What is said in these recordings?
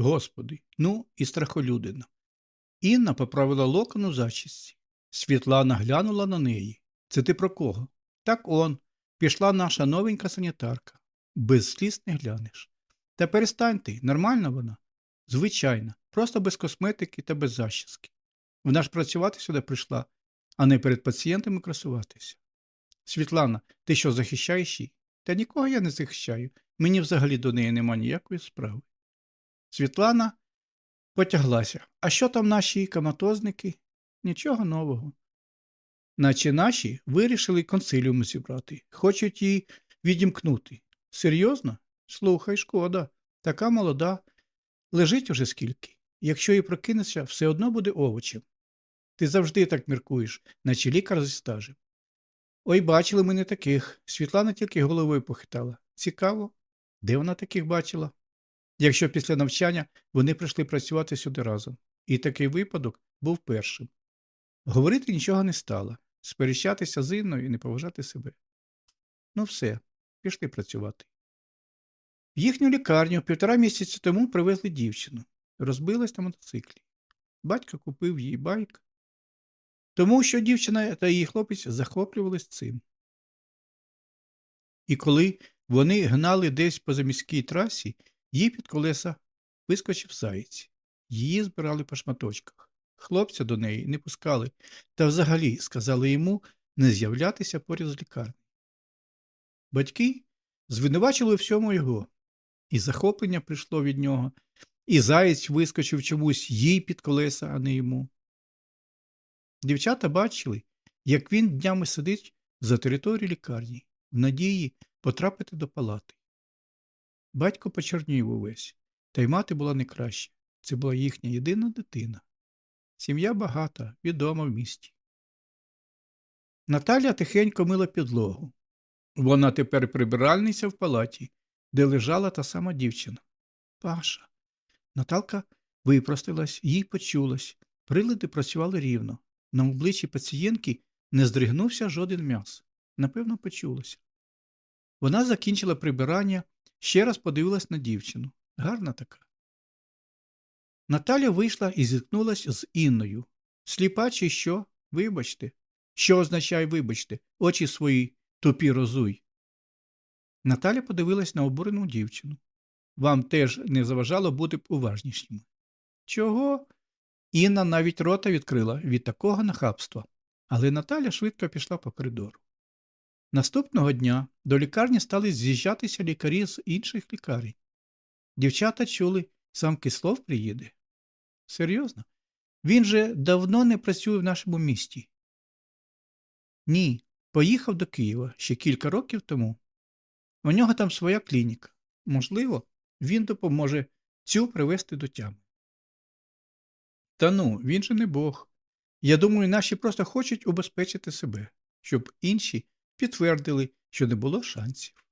Господи, ну і страхолюдина. Інна поправила локон у зачісці. Світлана глянула на неї. Це ти про кого? Так он. Пішла наша новенька санітарка. Без сліз не глянеш. Та перестань ти, нормальна вона? Звичайна, просто без косметики та без зачіски. Вона ж працювати сюди прийшла, а не перед пацієнтами красуватися. Світлана, ти що захищаєш її? Та нікого я не захищаю. Мені взагалі до неї нема ніякої справи. Світлана потяглася. А що там наші коматозники? Нічого нового. Наче наші вирішили консиліум зібрати, хочуть її відімкнути. Серйозно? Слухай, шкода. Така молода. Лежить уже скільки. Якщо і прокинеться, все одно буде овочем. Ти завжди так міркуєш, наче лікар зі стажем. Ой, бачили ми не таких. Світлана тільки головою похитала. Цікаво, де вона таких бачила? Якщо після навчання вони прийшли працювати сюди разом. І такий випадок був першим. Говорити нічого не стало, сперечатися з Інною і не поважати себе. Ну все, пішли працювати. В їхню лікарню півтора місяці тому привезли дівчину. Розбилась на мотоциклі. Батько купив їй байк, тому що дівчина та її хлопець захоплювались цим. І коли вони гнали десь по заміській трасі, їй під колеса вискочив заєць. Її збирали по шматочках. Хлопця до неї не пускали та взагалі сказали йому не з'являтися поряд з лікарнею. Батьки звинувачили всьому його, і захоплення прийшло від нього, і заєць вискочив чомусь їй під колеса, а не йому. Дівчата бачили, як він днями сидить за територією лікарні, в надії потрапити до палати. Батько почернів увесь, та й мати була не краща. Це була їхня єдина дитина. Сім'я багата, відома в місті. Наталя тихенько мила підлогу. Вона тепер прибиральниця в палаті, де лежала та сама дівчина. Паша. Наталка випростилась, їй почулось. Прилади працювали рівно. На обличчі пацієнтки не здригнувся жоден м'яс. Напевно, почулося. Вона закінчила прибирання, ще раз подивилась на дівчину. Гарна така. Наталя вийшла і зіткнулась з Інною. Сліпа чи що? Вибачте. Що означає вибачте? Очі свої тупі розуй. Наталя подивилась на обурену дівчину. Вам теж не заважало бути б уважнішими. Чого? Інна навіть рота відкрила від такого нахабства, але Наталя швидко пішла по коридору. Наступного дня до лікарні стали з'їжджатися лікарі з інших лікарень. Дівчата чули, сам Кислов приїде. Серйозно? Він же давно не працює в нашому місті. Ні, поїхав до Києва ще кілька років тому. У нього там своя клініка. Можливо, він допоможе цю привести до тями. Та ну, він же не Бог. Я думаю, наші просто хочуть убезпечити себе, щоб інші підтвердили, що не було шансів.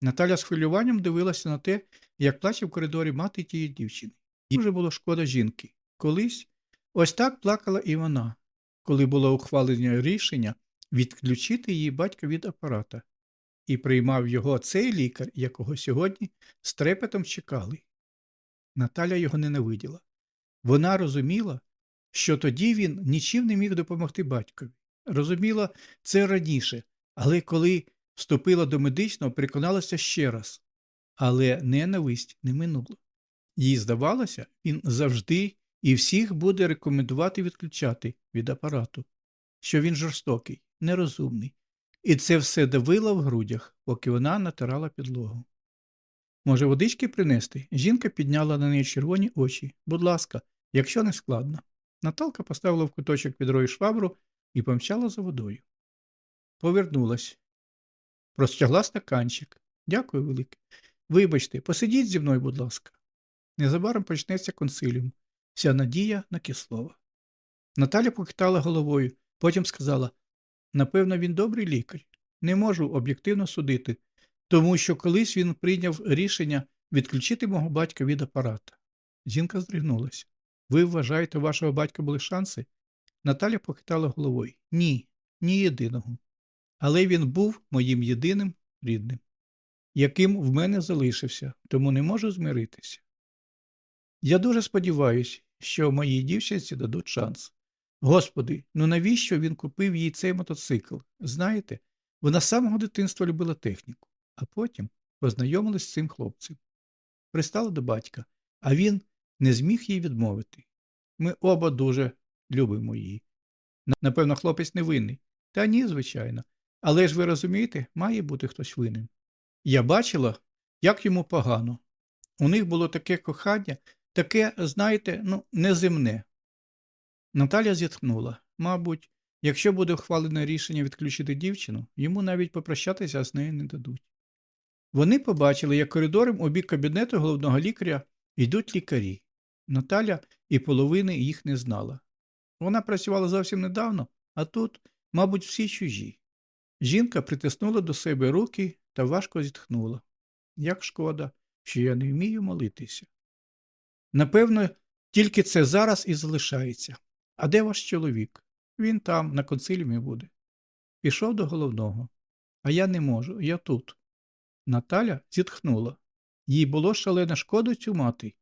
Наталя з хвилюванням дивилася на те, як плаче в коридорі мати тієї дівчини. Їй вже було шкода жінки. Колись ось так плакала і вона, коли було ухвалення рішення відключити її батька від апарата, і приймав його цей лікар, якого сьогодні з трепетом чекали. Наталя його ненавиділа. Вона розуміла, що тоді він нічим не міг допомогти батькові. Розуміла це раніше, але коли вступила до медичного, переконалася ще раз. Але ненависть не минула. Їй здавалося, він завжди і всіх буде рекомендувати відключати від апарату, що він жорстокий, нерозумний, і це все давило в грудях, поки вона натирала підлогу. Може, водички принести? Жінка підняла на неї червоні очі. Будь ласка, якщо не складно. Наталка поставила в куточок відрою швабру і помчала за водою. Повернулась. Простягла стаканчик. Дякую, велике. Вибачте, посидіть зі мною, будь ласка. Незабаром почнеться консиліум. Вся надія на Кислова. Наталя похитала головою, потім сказала напевно, він добрий лікар. Не можу об'єктивно судити, тому що колись він прийняв рішення відключити мого батька від апарата. Жінка здригнулася. Ви вважаєте, у вашого батька були шанси? Наталя похитала головою. Ні, ні єдиного. Але він був моїм єдиним рідним, яким в мене залишився, тому не можу змиритися. Я дуже сподіваюся, що моїй дівчинці дадуть шанс. Господи, ну навіщо він купив їй цей мотоцикл? Знаєте, вона з самого дитинства любила техніку, а потім познайомилась з цим хлопцем. Пристала до батька, а він не зміг їй відмовити. Ми оба дуже любимо її. Напевно, хлопець не винний. Та ні, звичайно. Але ж ви розумієте, має бути хтось винен. Я бачила, як йому погано. У них було таке кохання, таке, знаєте, ну, неземне. Наталя зітхнула. Мабуть, якщо буде ухвалене рішення відключити дівчину, йому навіть попрощатися з нею не дадуть. Вони побачили, як коридором у бік кабінету головного лікаря йдуть лікарі. Наталя і половини їх не знала. Вона працювала зовсім недавно, а тут, мабуть, всі чужі. Жінка притиснула до себе руки та важко зітхнула. Як шкода, що я не вмію молитися. Напевно, тільки це зараз і залишається. А де ваш чоловік? Він там, на консиліумі буде. Пішов до головного. А я не можу, я тут. Наталя зітхнула. Їй було шалено шкода цю мати.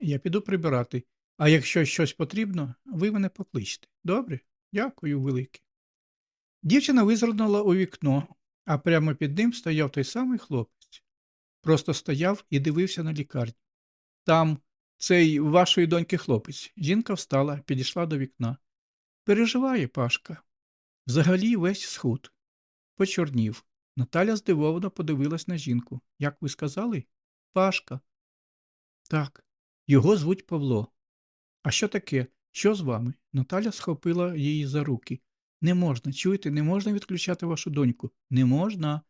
Я піду прибирати. А якщо щось потрібно, ви мене покличте. Добре? Дякую велике. Дівчина визирнула у вікно, а прямо під ним стояв той самий хлопець. Просто стояв і дивився на лікарню. Там цей вашої доньки хлопець. Жінка встала, підійшла до вікна. Переживає Пашка. Взагалі весь схуд. Почорнів. Наталя здивовано подивилась на жінку. Як ви сказали? Пашка. Так, його звуть Павло. А що таке? Що з вами? Наталя схопила її за руки. Не можна, чуєте, не можна відключати вашу доньку. Не можна.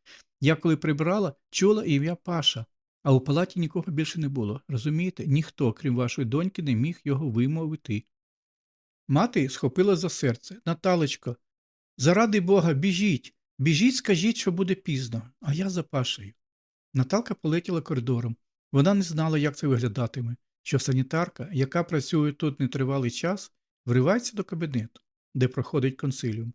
Я коли прибрала, чула ім'я Паша, а у палаті нікого більше не було. Розумієте, ніхто, крім вашої доньки, не міг його вимовити. Мати схопила за серце. Наталечко, заради Бога, біжіть, біжіть, скажіть, що буде пізно, а я за Пашею. Наталка полетіла коридором. Вона не знала, як це виглядатиме, що санітарка, яка працює тут нетривалий час, вривається до кабінету, де проходить консиліум.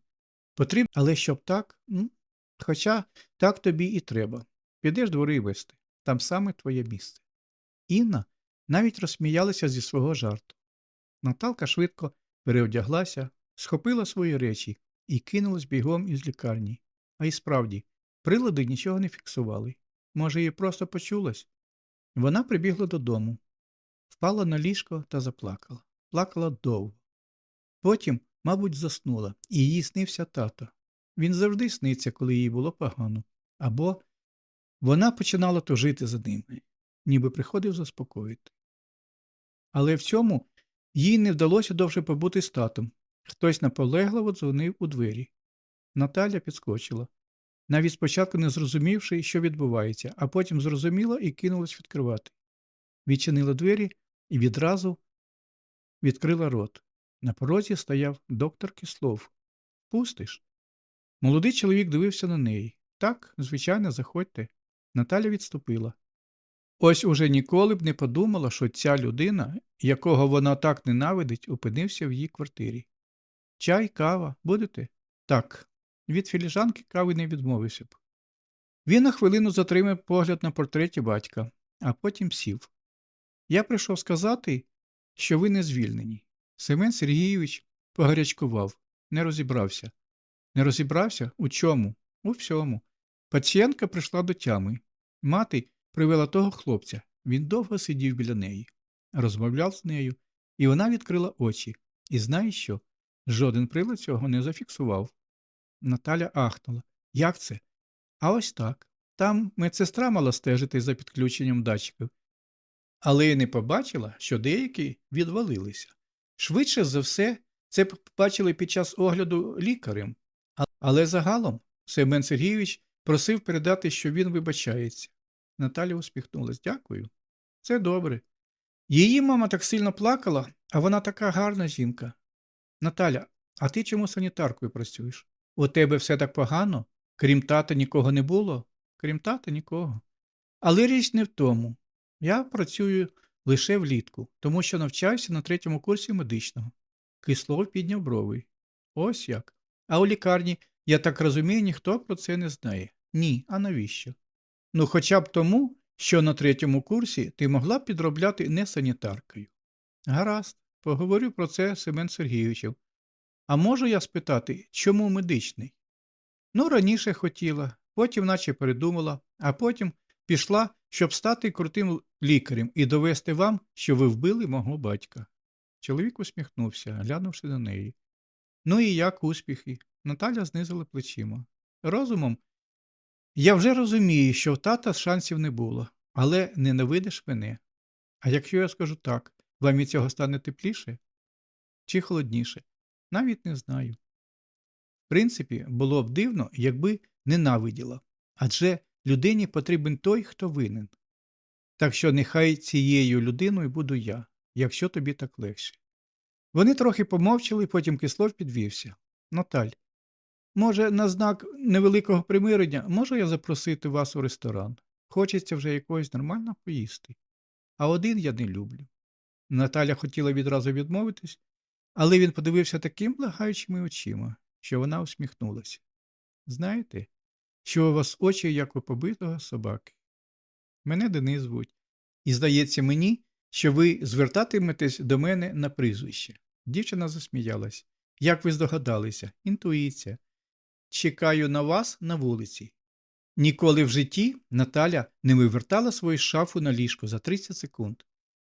Потрібно, але щоб так, ну, хоча так тобі і треба. Підеш двори вести, там саме твоє місце. Інна навіть розсміялася зі свого жарту. Наталка швидко переодяглася, схопила свої речі і кинулась бігом із лікарні. А й справді, прилади нічого не фіксували. Може, їй просто почулось? Вона прибігла додому, впала на ліжко та заплакала. Плакала довго. Потім, мабуть, заснула, і їй снився тато. Він завжди сниться, коли їй було погано. Або вона починала тужити за ними, ніби приходив заспокоїти. Але в цьому їй не вдалося довше побути з татом. Хтось наполегливо дзвонив у двері. Наталя підскочила, навіть спочатку не зрозумівши, що відбувається, а потім зрозуміла і кинулась відкривати. Відчинила двері і відразу відкрила рот. На порозі стояв доктор Кислов. Пустиш? Молодий чоловік дивився на неї. Так, звичайно, заходьте. Наталя відступила. Ось уже ніколи б не подумала, що ця людина, якого вона так ненавидить, опинився в її квартирі. Чай, кава, будете? Так. Від філіжанки кави не відмовився б. Він на хвилину затримав погляд на портреті батька, а потім сів. Я прийшов сказати, що ви не звільнені. Семен Сергійович погарячкував, не розібрався. Не розібрався? У чому? У всьому. Пацієнтка прийшла до тями. Мати привела того хлопця. Він довго сидів біля неї, розмовляв з нею, і вона відкрила очі. І знаєш що? Жоден прилад цього не зафіксував. Наталя ахнула. Як це? А ось так. Там медсестра мала стежити за підключенням датчиків. Але й не побачила, що деякі відвалилися. Швидше за все, це побачили під час огляду лікарем. Але загалом Семен Сергійович просив передати, що він вибачається. Наталя усміхнулась. Дякую. Це добре. Її мама так сильно плакала, а вона така гарна жінка. Наталя, а ти чому санітаркою працюєш? У тебе все так погано? Крім тата нікого не було? Крім тата нікого. Але річ не в тому. Я працюю лише влітку, тому що навчаюся на третьому курсі медичного. Кислов підняв брови. Ось як. А у лікарні, я так розумію, ніхто про це не знає. Ні, а навіщо? Ну, хоча б тому, що на третьому курсі ти могла б підробляти не санітаркою. Гаразд, поговорю про це Семен Сергійовичем. А можу я спитати, чому медичний? Ну, раніше хотіла, потім наче передумала, а потім пішла, щоб стати крутим лікарем і довести вам, що ви вбили мого батька. Чоловік усміхнувся, глянувши на неї. Ну і як успіхи? Наталя знизила плечима. Розумом. Я вже розумію, що в тата шансів не було, але ненавидиш мене. А якщо я скажу так, вам від цього стане тепліше чи холодніше? Навіть не знаю. В принципі, було б дивно, якби ненавиділа. Адже людині потрібен той, хто винен. Так що нехай цією людиною буду я, якщо тобі так легше. Вони трохи помовчали, потім Кислов підвівся. Наталь, може, на знак невеликого примирення можу я запросити вас у ресторан? Хочеться вже якогось нормально поїсти. А один я не люблю. Наталя хотіла відразу відмовитись, але він подивився таким благаючими очима, що вона усміхнулася. Знаєте, що у вас очі, як у побитого собаки. Мене Денис звуть, і здається мені, що ви звертатиметесь до мене на прізвище. Дівчина засміялась. Як ви здогадалися, інтуїція. Чекаю на вас на вулиці. Ніколи в житті Наталя не вивертала свою шафу на ліжко за 30 секунд.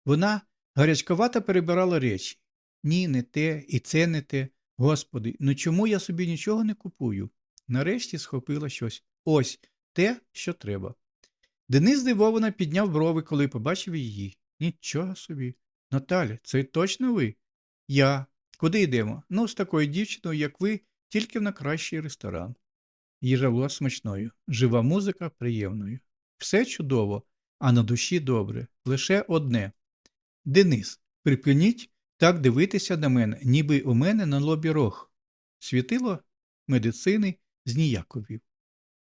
Вона гарячковато перебирала речі. Ні, не те, і це не те. Господи, ну чому я собі нічого не купую? Нарешті схопила щось. Ось те, що треба. Денис здивовано підняв брови, коли побачив її. Нічого собі. Наталя, це точно ви? Я. Куди йдемо? Ну, з такою дівчиною, як ви, тільки в на кращий ресторан. Їжа була смачною, жива музика приємною. Все чудово, а на душі добре. Лише одне. Денис, припиніть так дивитися на мене, ніби у мене на лобі рог. Світило медицини зніяковів.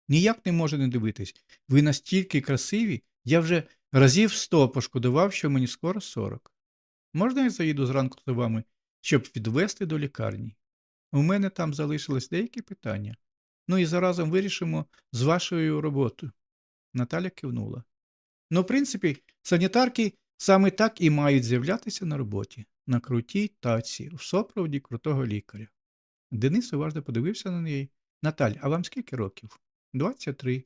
Ніяк не можу не дивитись. Ви настільки красиві, я вже разів сто пошкодував, що мені скоро сорок. Можна я заїду зранку за вами, щоб відвести до лікарні? У мене там залишились деякі питання. Ну і заразом вирішимо з вашою роботою. Наталя кивнула. Ну, в принципі, санітарки саме так і мають з'являтися на роботі, на крутій таці, в сопроводі крутого лікаря. Денис уважно подивився на неї. Наталь, а вам скільки років? 23.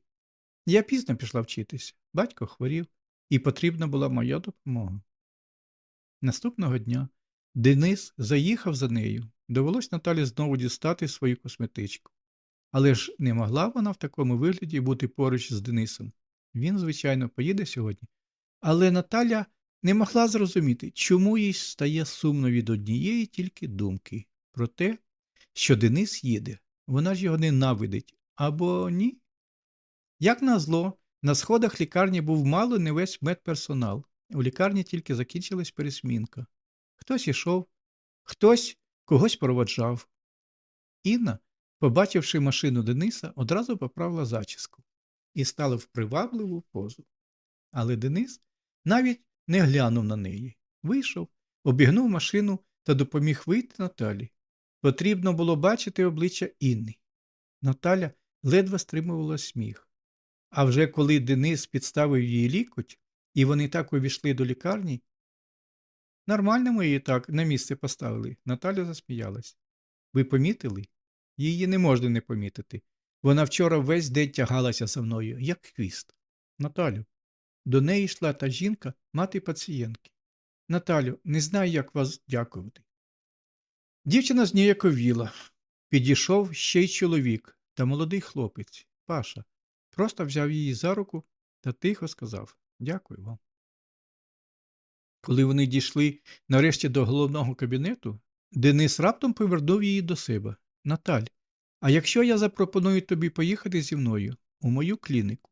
Я пізно пішла вчитися. Батько хворів, і потрібна була моя допомога. Наступного дня Денис заїхав за нею. Довелось Наталі знову дістати свою косметичку. Але ж не могла вона в такому вигляді бути поруч з Денисом. Він, звичайно, поїде сьогодні. Але Наталя не могла зрозуміти, чому їй стає сумно від однієї тільки думки про те, що Денис їде. Вона ж його ненавидить. Або ні? Як назло, на сходах лікарні був мало не весь медперсонал. У лікарні тільки закінчилась пересмінка. Хтось ішов, хтось когось проводжав. Інна, побачивши машину Дениса, одразу поправила зачіску і стала в привабливу позу. Але Денис навіть не глянув на неї. Вийшов, обігнув машину та допоміг вийти Наталі. Потрібно було бачити обличчя Інни. Наталя ледве стримувала сміх. А вже коли Денис підставив її лікоть, і вони так увійшли до лікарні, нормально ми її так на місце поставили. Наталя засміялась. Ви помітили? Її не можна не помітити. Вона вчора весь день тягалася за мною, як хвіст. Наталю, до неї йшла та жінка, мати пацієнтки. Наталю, не знаю, як вас дякувати. Дівчина зніяковіла. Підійшов ще й чоловік та молодий хлопець, Паша, просто взяв її за руку та тихо сказав Дякую вам. Коли вони дійшли нарешті до головного кабінету, Денис раптом повернув її до себе. Наталь, а якщо я запропоную тобі поїхати зі мною у мою клініку?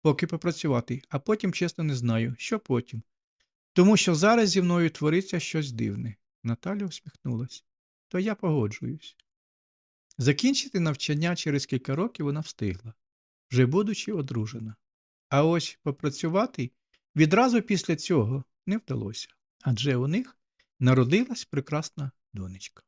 Поки попрацювати, а потім, чесно, не знаю, що потім. Тому що зараз зі мною твориться щось дивне. Наталя усміхнулась. То я погоджуюсь. Закінчити навчання через кілька років вона встигла, вже будучи одружена. А ось попрацювати відразу після цього не вдалося, адже у них народилась прекрасна донечка.